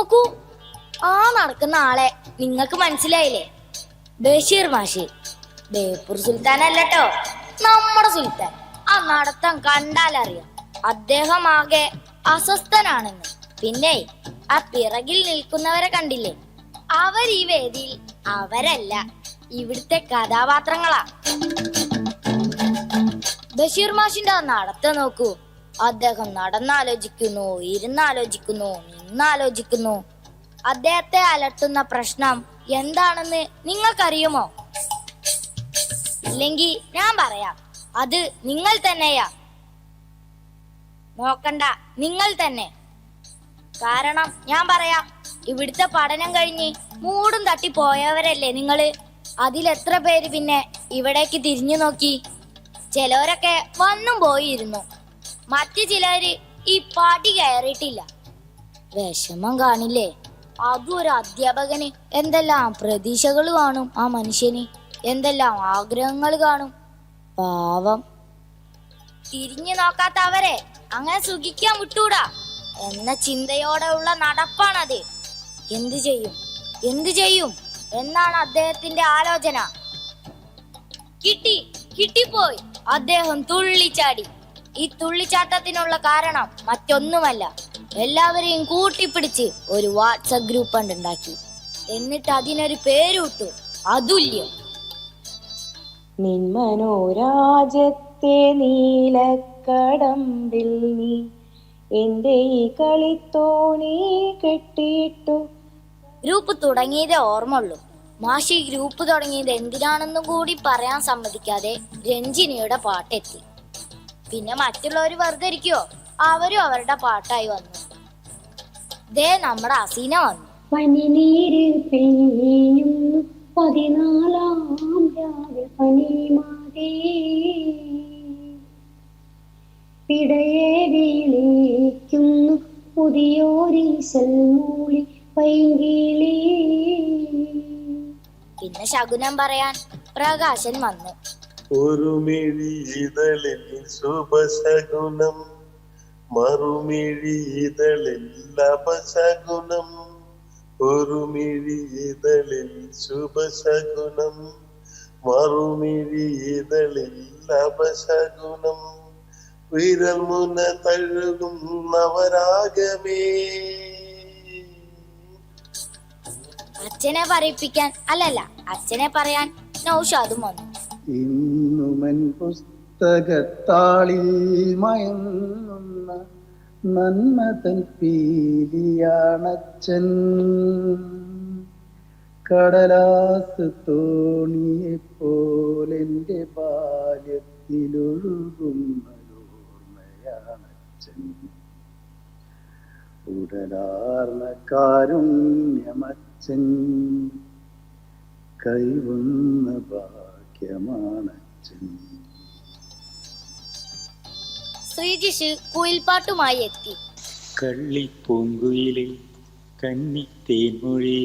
നോക്കൂ. ആ നടക്കുന്ന ആളെ നിങ്ങൾക്ക് മനസ്സിലായില്ലേ? ബഷീർ മാഷി. ബേപ്പൂർ സുൽത്താൻ അല്ലട്ടോ നമ്മുടെ സുൽത്താൻ. ആ നടത്തം കണ്ടാലറിയാം. അദ്ദേഹം ആകെ അസ്വസ്ഥനാണെന്ന്. പിന്നെ ആ പിറകിൽ നിൽക്കുന്നവരെ കണ്ടില്ലേ? അവർ ഈ വേദിയിൽ അവരല്ല ഇവിടുത്തെ കഥാപാത്രങ്ങളാ. ബഷീർ മാഷിന്റെ ആ നടത്തം നോക്കൂ. അദ്ദേഹം നടന്നാലോചിക്കുന്നു ഇരുന്നാലോചിക്കുന്നു നിന്നാലോചിക്കുന്നു. അദ്ദേഹത്തെ അലട്ടുന്ന പ്രശ്നം എന്താണെന്ന് നിങ്ങൾക്കറിയുമോ? ഇല്ലെങ്കിൽ ഞാൻ പറയാം അത് നിങ്ങൾ തന്നെയാ. നോക്കണ്ട നിങ്ങൾ തന്നെ. കാരണം ഞാൻ പറയാം ഇവിടുത്തെ പഠനം കഴിഞ്ഞ് മൂടും തട്ടി പോയവരല്ലേ നിങ്ങൾ? അതിലെത്ര പേര് പിന്നെ ഇവിടേക്ക് തിരിഞ്ഞു നോക്കി? ചിലവരൊക്കെ വന്നും പോയിരുന്നു മറ്റു ചിലര് ഈ പാട്ടി കയറിയിട്ടില്ല. വിഷമം കാണില്ലേ? അതും ഒരു അധ്യാപകന്. എന്തെല്ലാം പ്രതീക്ഷകൾ കാണും ആ മനുഷ്യന്. എന്തെല്ലാം ആഗ്രഹങ്ങൾ കാണും. പാവം. തിരിഞ്ഞു നോക്കാത്ത അവരെ അങ്ങനെ സുഖിക്കാൻ വിട്ടൂടാ. എന്ന ചിന്തയോടെ ഉള്ള നടപ്പാണത്. എന്തു ചെയ്യും? എന്തു ചെയ്യും? എന്നാണ് അദ്ദേഹത്തിന്റെ ആലോചന. കിട്ടി കിട്ടിപ്പോയി. അദ്ദേഹം തുള്ളിച്ചാടി. ഈ തുള്ളിച്ചാട്ടത്തിനുള്ള കാരണം മറ്റൊന്നുമല്ല. എല്ലാവരെയും കൂട്ടിപ്പിടിച്ച് ഒരു വാട്സപ്പ് ഗ്രൂപ്പ് ഉണ്ടാക്കി. എന്നിട്ട് അതിനൊരു പേരിട്ടു. അതുല്യം. നിൻ മനോരാജ്യത്തെ നീലക്കടമ്പിൽ നീ എന്റെ ഈ കളിത്തോണി കെട്ടിയിട്ടു. ഗ്രൂപ്പ് തുടങ്ങിയതേ ഓർമ്മയുള്ളൂ. മാഷി ഗ്രൂപ്പ് തുടങ്ങിയത് എന്തിനാണെന്നും കൂടി പറയാൻ സമ്മതിക്കാതെ രഞ്ജിനിയുടെ പാട്ടെത്തി. പിന്നെ മറ്റുള്ളവർ വെറുതെ ഇരിക്കുവോ അവരും അവരുടെ പാട്ടായി വന്നു. ദേ നമ്മുടെ അസീന വന്നു. പനിനീര് പെയ്യുന്നു. പതിനാലാം രാവിൽ പനിമാതേ. പിടയെ വിളിക്കുന്നു പുതിയോരീശൽ മൂളി പൈങ്കിളി. പിന്നെ ശകുനം പറയാൻ പ്രകാശൻ വന്നു. ഒരു മിഴി ഇതളിൽ ശുഭശകുനം മറുമിഴി ഇതളിൽ അപശകുനം. ഒരു മിഴി ഇതളിൽ വിരൽ മുന തഴുകും നവരാഗമേ അച്ഛനെ പറയിപ്പിക്കാൻ അല്ലല്ല അച്ഛനെ പറയാൻ നൗഷാദും വന്നു. ഇന്നുമൻ പുസ്തകത്താളിൽ മയങ്ങുന്ന നന്മതൻ പീലിയാണച്ചൻ. കടലാസ് തോണിയെ പോലെന്റെ ബാല്യത്തിലൊഴുകുന്നോർമ്മയാണച്ചൻ ഉടലാർന്ന കാരുണ്യമച്ചൻ കൈവന്ന ഭാഗ്യമാണച്ചൻ ശ്രീജിഷ് കുയിൽപ്പാട്ടുമായി എത്തി. കള്ളിപ്പൂങ്കുയിലെ കന്നിത്തേൻമൊഴി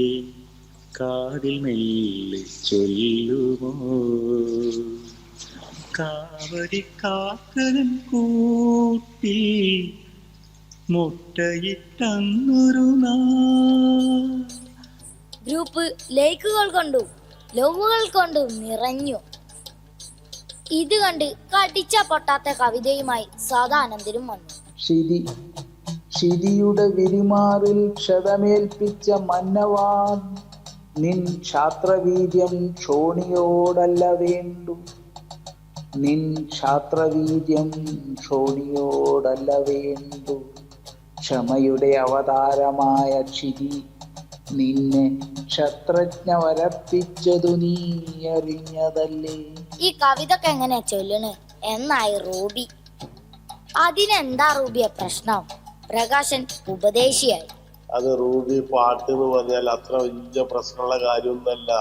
കാതിൽ മെല്ലെ ചൊല്ലുമോ? കാവടി കാക്കനും കൂട്ടി മുട്ടയിട്ടന്നൊരു ഗ്രൂപ്പ് ലൈക്കുകൾ കൊണ്ടും. ലവുകൾ കൊണ്ട് നിറഞ്ഞു. ഇത് കണ്ട് കടിച്ച പൊട്ടാത്ത കവിതയുമായി സദാനന്ദനും വന്നു. ക്ഷിതി ക്ഷിതിയുടെ വിരിമാറിൽ ക്ഷതമേൽപ്പിച്ച മന്നവാൻ നിൻ ക്ഷാത്രവീര്യം ക്ഷോണിയോടല്ല വേണ്ടു. നിൻ ക്ഷാത്രവീര്യം ക്ഷോണിയോടല്ല വേണ്ടു. ക്ഷമയുടെ അവതാരമായ ക്ഷിതി നിന്നെ ക്ഷത്രജ്ഞ വരപ്പിച്ചതു നീ അറിഞ്ഞതല്ലേ? ഈ കവിതക്ക് എങ്ങനെയാ ചൊല്ലണ് എന്നായി റൂബി. അതിനെന്താ റൂബിയ പ്രശ്നം? പ്രകാശൻ ഉപദേശിയായി. അത് റൂബി പാട്ട് എന്ന് പറഞ്ഞാൽ അത്ര വലിയ പ്രശ്നമുള്ള കാര്യമൊന്നല്ല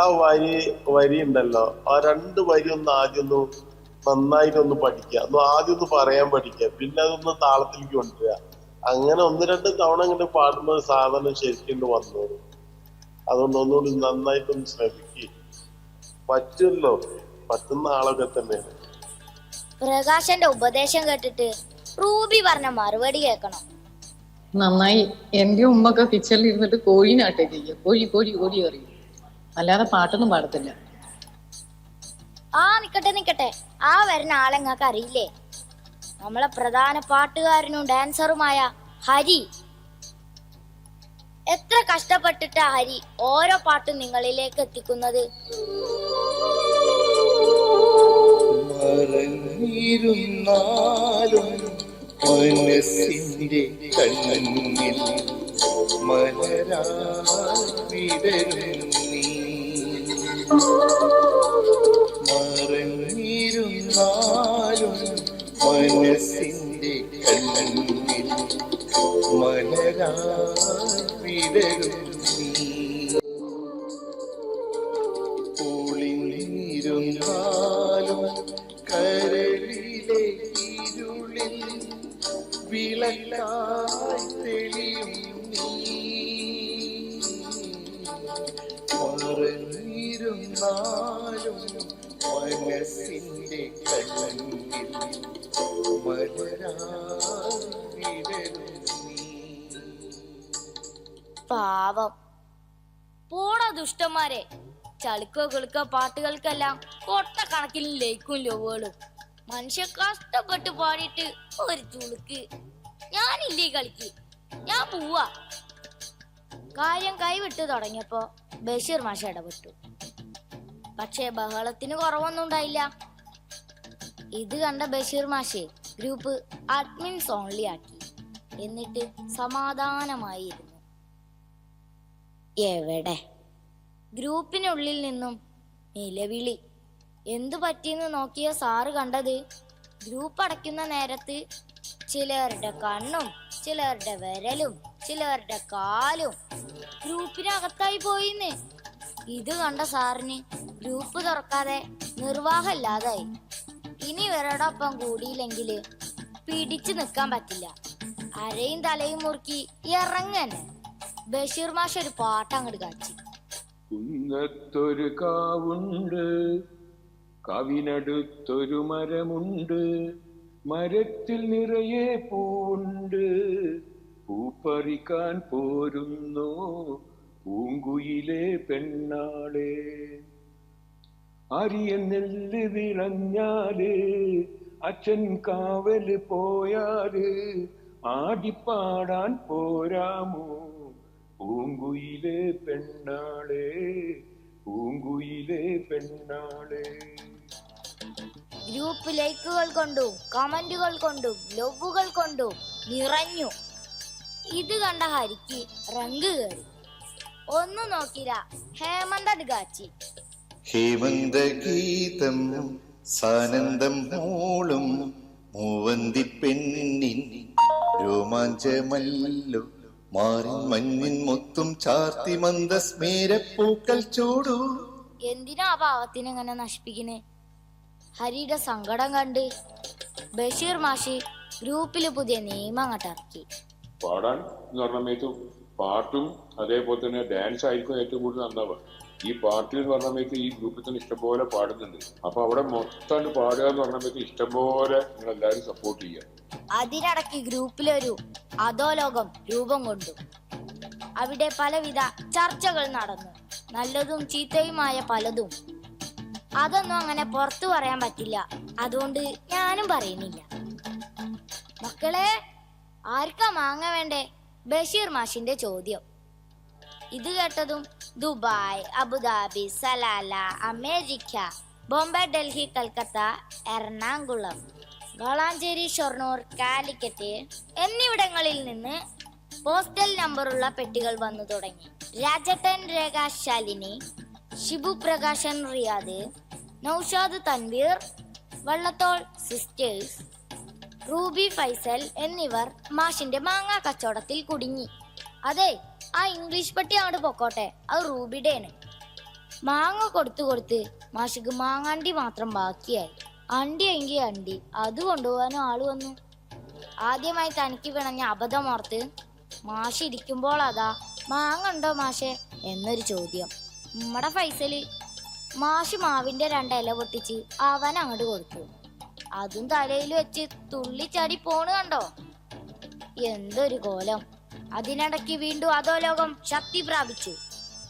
ആ വരി വരി ഉണ്ടല്ലോ ആ രണ്ട് വരി ഒന്ന് ആദ്യം ഒന്ന് നന്നായിട്ടൊന്ന് പഠിക്കുക. ഒന്ന് ആദ്യം ഒന്ന് പറയാൻ പഠിക്കുക. പിന്നെ അതൊന്ന് താളത്തിലേക്ക് കൊണ്ടുവരിക. അങ്ങനെ ഒന്ന് രണ്ട് തവണ ഇങ്ങനെ പാടുമ്പോൾ സാധനം ശരിക്കും വന്നോളൂ അതുകൊണ്ട് ഒന്നുകൂടി നന്നായിട്ടൊന്ന് ശ്രമിക്കുക പറ്റുമല്ലോ പറ്റുന്ന ആളൊക്കെ തന്നെയാണ്. പ്രകാശന്റെ ഉപദേശം കേട്ടിട്ട് റൂബി പറഞ്ഞ മറുപടി കേൾക്കണം. നന്നായി. എന്റെ ഉമ്മൊക്കെ കിച്ചണിൽ ഇരുന്നിട്ട് കോഴിനാട്ടെ ചെയ്യുക കോഴി കോഴി കോഴി അറിയും അല്ലാതെ പാട്ടൊന്നും പാടത്തില്ല. ആ നിക്കട്ടെ നിക്കട്ടെ. ആ വരുന്ന ആളെങ്ങക്ക് അറിയില്ലേ? നമ്മളെ പ്രധാന പാട്ടുകാരനും ഡാൻസറുമായ ഹരി. എത്ര കഷ്ടപ്പെട്ടിട്ട ഹരി ഓരോ പാട്ടും നിങ്ങളിലേക്ക് എത്തിക്കുന്നത്? മറഞ്ഞിരുന്നാലും കണ്ണിൽ മനസ്സിന്റെ കണ്ണിൽ മലരാവിടരും നീ ഒളിഞ്ഞിരുന്നാലും കരളിലെ ഇരുളിൽ വിളക്കായി തെളിയും നീ. മറഞ്ഞിരുന്നാലും മനസ്സിന്റെ കണ്ണിൽ പാവം. പോടാ ദുഷ്ടന്മാരെ. ചളുക്കോ കിളുക്കോ പാട്ടുകൾക്കെല്ലാം കൊട്ടക്കണക്കിന് ലയിക്കും ലോവുകളും. മനുഷ്യ കഷ്ടപ്പെട്ട് പാടിയിട്ട് ഒരു ചുളുക്ക് ഞാനില്ലേ കളിക്ക്? ഞാൻ പോവാ. കാര്യം കൈവിട്ട് തുടങ്ങിയപ്പോ ബഷീർ മാഷ ഇടപെട്ടു. പക്ഷേ ബഹളത്തിന് കുറവൊന്നും ഉണ്ടായില്ല. ഇത് കണ്ട ബഷീർ മാഷെ ഗ്രൂപ്പ് അഡ്മിൻസ് ഓൺലി ആക്കി. എന്നിട്ട് സമാധാനമായിരുന്നു എവിടെ? ഗ്രൂപ്പിനുള്ളിൽ നിന്നും നിലവിളി. എന്തു പറ്റിയെന്ന് നോക്കിയ സാറ് കണ്ടത് ഗ്രൂപ്പ് അടയ്ക്കുന്ന നേരത്ത് ചിലരുടെ കണ്ണും ചിലരുടെ വിരലും ചിലരുടെ കാലും ഗ്രൂപ്പിനകത്തായി പോയിന്ന്. ഇത് കണ്ട സാറിന് ഗ്രൂപ്പ് തുറക്കാതെ നിർവാഹമില്ലാതായി. ഇനി ഇവരോടൊപ്പം കൂടിയില്ലെങ്കിൽ പിടിച്ചു നിൽക്കാൻ പറ്റില്ല. അരയും തലയും മുറുക്കി ഇറങ്ങന്നെ. ബഷീർ മാഷ് ഒരു പാട്ട് അങ്ങോട്ട് കാച്ചി കുന്നത്തൊരു കാവുണ്ട് കവിനടുത്തൊരു മരമുണ്ട് മരത്തിൽ നിറയെ പൂവുണ്ട് പൂപ്പറിക്കാൻ പോരുന്നു. പൂങ്കുയിലെ പെണ്ണാളെ അരിയ നെല്ല് വിളഞ്ഞാൽ അച്ഛൻ കാവൽ പോയാൽ ആടിപ്പാടാൻ പോരാമോ? പൂങ്കുയിലെ പെണ്ണാളെ പൂങ്കുയിലെ പെണ്ണാളെ. ഗ്രൂപ്പ് ലൈക്കുകൾ കൊണ്ടും കമന്റുകൾ കൊണ്ടും ലവുകൾ കൊണ്ടും നിറഞ്ഞു. ഇത് കണ്ട ഹരിക്ക് റങ്ക് കയറി ഒന്നും നോക്കില്ല ഹേമന്ത് അടുകാച്ചി ഹേമന്ത ഗീതം സാനന്ദം മൂളും മൂവന്തി പെണ്ണിൻ രോമാഞ്ചമല്ലോ. മാറിൻ മഞ്ഞിൻ മൊത്തും ചാർത്തി മന്ദസ്മേരപ്പൂക്കൾ ചൂടൂ. എന്തിനാ ആ പാവത്തിനെ ഇങ്ങനെ നശിപ്പിക്കണേ? ഹരിയുടെ സങ്കടം കണ്ട് ബഷീർ മാഷി ഗ്രൂപ്പിൽ പുതിയ നിയമം അങ്ങോട്ടിറക്കി പാടാൻ പാട്ടും അതേപോലെ തന്നെ ഡാൻസ് ആയിരിക്കും ഏറ്റവും കൂടുതൽ നന്നാവുക ഈ പാർട്ടി എന്ന് പറഞ്ഞപ്പോഴേക്ക് ഈ ഗ്രൂപ്പിൽ തന്നെ ഇഷ്ടംപോലെ പാടുന്നുണ്ട്. അപ്പൊ അവിടെ മൊത്തം പാടുക എന്ന് പറഞ്ഞപ്പോഴേക്ക് ഇഷ്ടംപോലെ നിങ്ങൾ എല്ലാവരും സപ്പോർട്ട് ചെയ്യുക. അതിനിടയ്ക്ക് ഗ്രൂപ്പിലൊരു അധോലോകം രൂപം കൊണ്ടു. അവിടെ പലവിധ ചർച്ചകൾ നടന്നു. നല്ലതും ചീത്തയുമായ പലതും. അതൊന്നും അങ്ങനെ പുറത്തു പറയാൻ പറ്റില്ല. അതുകൊണ്ട് ഞാനും പറയുന്നില്ല. മക്കളെ ആർക്കാ മാങ്ങ വേണ്ടേ? ബഷീർ മാഷിന്റെ ചോദ്യം. ഇത് കേട്ടതും Dubai Abu Dhabi Salalah America Bombay Delhi Calcutta Ernakulam Valanchery Shoranur Calicut എന്നിവിടങ്ങളിൽ നിന്ന് പോസ്റ്റൽ നമ്പറുള്ള പെട്ടികൾ വന്നു തുടങ്ങി. രാജട്ടൻ രേഖ ശാലിനി ഷിബു പ്രകാശൻ റിയാദ് നൌഷാദ് തൻവീർ വള്ളത്തോൾ സിസ്റ്റേഴ്സ് റൂബി ഫൈസൽ എന്നിവർ മാഷിന്റെ മാങ്ങ കച്ചവടത്തിൽ കുടുങ്ങി. അതെ ആ ഇംഗ്ലീഷ് പട്ടി അങ്ങോട്ട് പൊക്കോട്ടെ. അത് റൂബിയുടെയാണ് മാങ്ങ കൊടുത്തു കൊടുത്ത് മാഷിക്ക് മാങ്ങാണ്ടി മാത്രം ബാക്കിയായി. അണ്ടി എങ്കിൽ അണ്ടി. അത് കൊണ്ടുപോകാനും ആൾ വന്നു. ആദ്യമായി തനിക്ക് പിണഞ്ഞ അബദ്ധമോർത്ത് മാഷ് ഇരിക്കുമ്പോൾ അതാ മാങ്ങ ഉണ്ടോ മാഷെ? എന്നൊരു ചോദ്യം. നമ്മുടെ ഫൈസൽ. മാഷ് മാവിന്റെ രണ്ടില പൊട്ടിച്ച് അവൻ അങ്ങോട്ട് കൊടുത്തു. അതും തലയിൽ വെച്ച് തുള്ളിച്ചാടി പോണ് കണ്ടോ? എന്തൊരു കോലം. അതിനിടയ്ക്ക് വീണ്ടും അധോലോകം ശക്തി പ്രാപിച്ചു.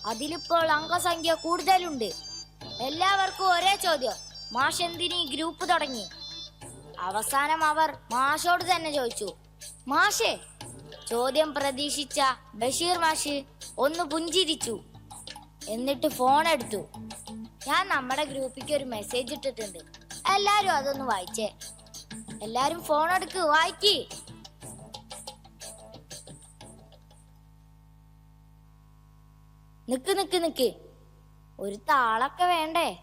അതിലിപ്പോൾ അംഗസംഖ്യ കൂടുതലുണ്ട്. എല്ലാവർക്കും ഒരേ ചോദ്യം. മാഷ് എന്തിന് ഗ്രൂപ്പ് തുടങ്ങി? അവസാനം അവർ മാഷോട് തന്നെ ചോദിച്ചു. മാഷേ ചോദ്യം പ്രതീക്ഷിച്ച ബഷീർ മാഷ് ഒന്ന് പുഞ്ചിരിച്ചു. എന്നിട്ട് ഫോൺ എടുത്തു. ഞാൻ നമ്മുടെ ഗ്രൂപ്പിക്ക് ഒരു മെസ്സേജ് ഇട്ടിട്ടുണ്ട്. എല്ലാരും അതൊന്ന് വായിച്ചേ. എല്ലാരും ഫോൺ എടുക്ക് വായിക്ക്. നിക്ക് നിക്ക് നിക്ക്. ഒരു താളൊക്കെ വേണ്ടേ?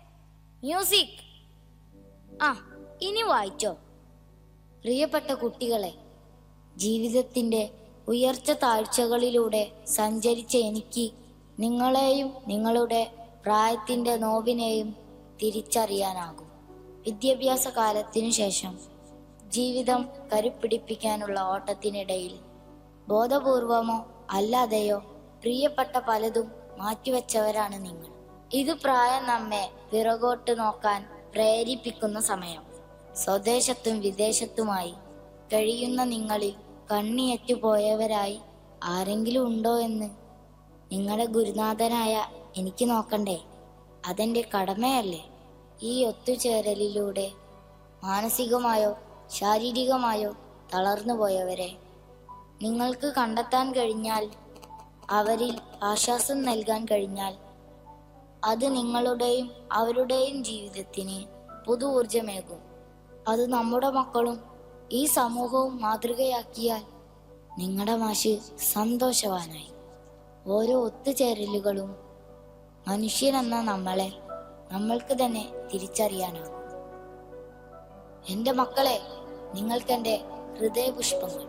മ്യൂസിക് ആ ഇനി വായിച്ചോ. പ്രിയപ്പെട്ട കുട്ടികളെ ജീവിതത്തിന്റെ ഉയർച്ച താഴ്ചകളിലൂടെ സഞ്ചരിച്ച എനിക്ക് നിങ്ങളെയും നിങ്ങളുടെ പ്രായത്തിന്റെ നോവിനെയും തിരിച്ചറിയാനാകും. വിദ്യാഭ്യാസ കാലത്തിനു ശേഷം ജീവിതം കരുപ്പിടിപ്പിക്കാനുള്ള ഓട്ടത്തിനിടയിൽ ബോധപൂർവമോ അല്ലാതെയോ പ്രിയപ്പെട്ട പലതും മാറ്റിവെച്ചവരാണ് നിങ്ങൾ. ഇത് പ്രായം നമ്മെ പിറകോട്ട് നോക്കാൻ പ്രേരിപ്പിക്കുന്ന സമയം. സ്വദേശത്തും വിദേശത്തുമായി കഴിയുന്ന നിങ്ങളിൽ കണ്ണിയറ്റുപോയവരായി ആരെങ്കിലും ഉണ്ടോ എന്ന് നിങ്ങളുടെ ഗുരുനാഥനായ എനിക്ക് നോക്കണ്ടേ? അതെന്റെ കടമയല്ലേ? ഈ ഒത്തുചേരലിലൂടെ മാനസികമായോ ശാരീരികമായോ തളർന്നുപോയവരെ നിങ്ങൾക്ക് കണ്ടെത്താൻ കഴിഞ്ഞാൽ അവരിൽ ആശ്വാസം നൽകാൻ കഴിഞ്ഞാൽ അത് നിങ്ങളുടെയും അവരുടെയും ജീവിതത്തിന് പുതു ഊർജമേകും അത് നമ്മുടെ മക്കളും ഈ സമൂഹവും മാതൃകയാക്കിയാൽ നിങ്ങളുടെ മാഷി സന്തോഷവാനായി. ഓരോ ഒത്തുചേരലുകളും മനുഷ്യനെന്ന നമ്മളെ നമ്മൾക്ക് തന്നെ തിരിച്ചറിയാനാകും. എന്റെ മക്കളെ നിങ്ങൾക്ക് എന്റെ ഹൃദയപുഷ്പങ്ങൾ.